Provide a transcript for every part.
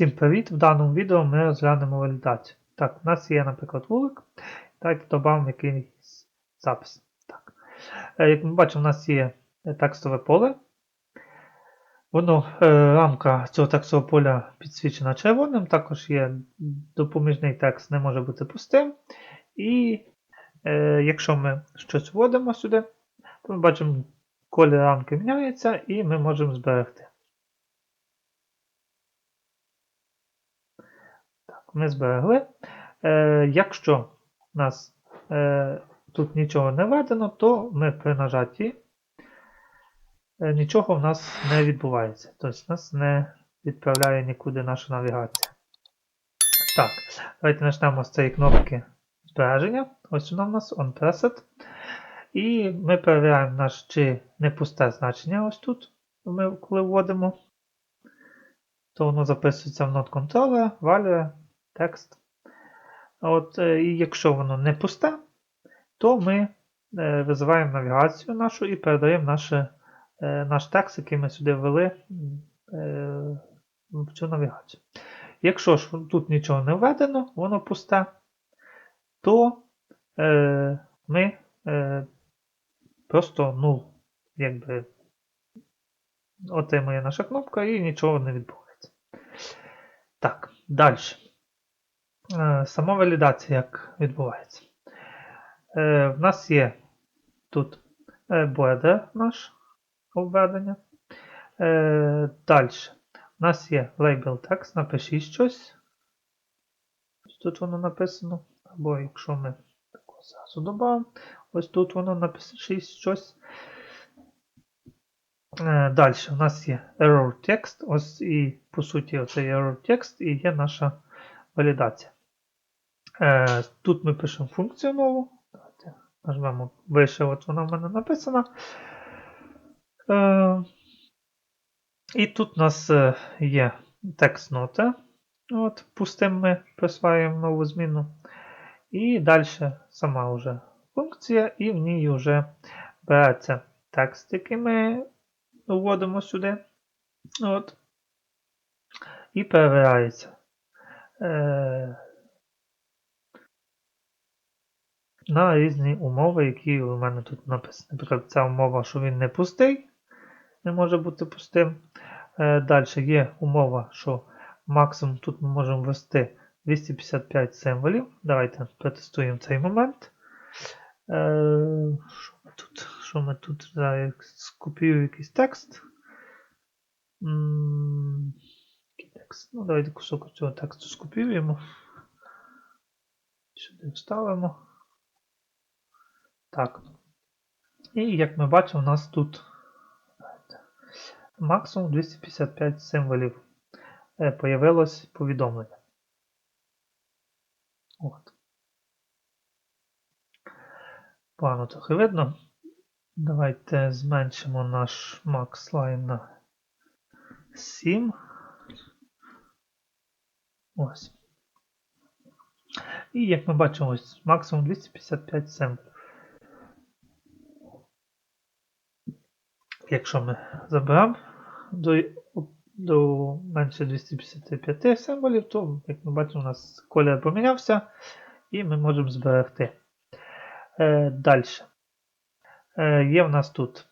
Всім привіт! В даному відео ми розглянемо валідацію. Так, у нас є, наприклад, вулик. Давайте додамо якийсь запис. Так. Е, Як ми бачимо, у нас є текстове поле. Воно, е, рамка цього текстового поля підсвічена червоним, також є допоміжний текст, не може бути пустим. І е, якщо ми щось вводимо сюди, то ми бачимо, колір рамки міняється і ми можемо зберегти. Так, ми зберегли. Е, якщо у нас е, тут нічого не введено, то ми при нажатті е, нічого в нас не відбувається. Тобто нас не відправляє нікуди наша навігація. Так, давайте почнемо з цієї кнопки збереження. Ось вона в нас on preset. І ми перевіряємо наш, чи не пусте значення ось тут. Ми коли вводимо, то воно записується в Node Controller, value, текст. От, е, І якщо воно не пусте, то ми е, визиваємо навігацію нашу і передаємо наше, е, наш текст, який ми сюди ввели в цю навігацію. Якщо ж тут нічого не введено, воно пусте, то е, ми е, просто ну, якби отримує наша кнопка і нічого не відбувається. Так, далі. Е, Сама валідація як відбувається. Е, В нас є тут е, наш обведення. Далі. У нас є text, напишіть щось. Ось Тут воно написано. Або якщо ми таку зразу додамо, ось тут воно напишіть щось. Далі у нас є error text. Ось і по суті оцей error text і є наша валідація. Е, Тут ми пишемо функцію нову. Давайте нажмемо вище, от вона в мене написана. Е, І тут у нас е, є текст нота. От, Пустим ми присваємо нову зміну. І далі сама вже функція, і в ній вже береться текст, який ми вводимо сюди. От. І перевіряється. На різні умови, які у мене тут написані. Наприклад, ця умова, що він не пустий, не може бути пустим. Е, Далі є умова, що максимум тут ми можемо ввести 255 символів. Давайте протестуємо цей момент. Е, Що ми тут? Що ми тут? Скопію якийсь текст. Текст? Ну, давайте кусок цього тексту скопіюємо. Сюди вставимо. Так. І як ми бачимо, у нас тут максимум 255 символів е, появилось повідомлення. От. Погано трохи видно. Давайте зменшимо наш line на 7. Ось. І як ми бачимо, ось максимум 255 символів. Якщо ми заберемо до, до менше 255 символів, то, як ми бачимо, у нас колір помінявся, і ми можемо зберегти. Е, Далі. Е, Є в нас тут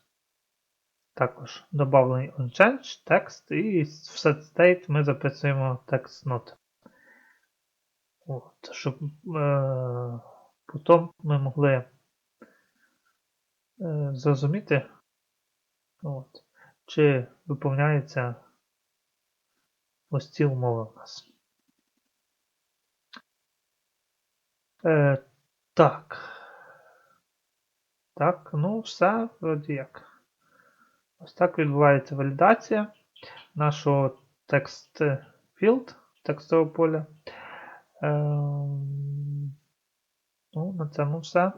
також додавлений onChange текст, і в setState ми записуємо текст not. От, щоб е, потім ми могли е, зрозуміти, от, чи виповняється ось ці умови у нас. Е, так. Так, ну все, вроді як. Ось так відбувається валідація нашого текст field, текстового поля. Ем, ну, на цьому все.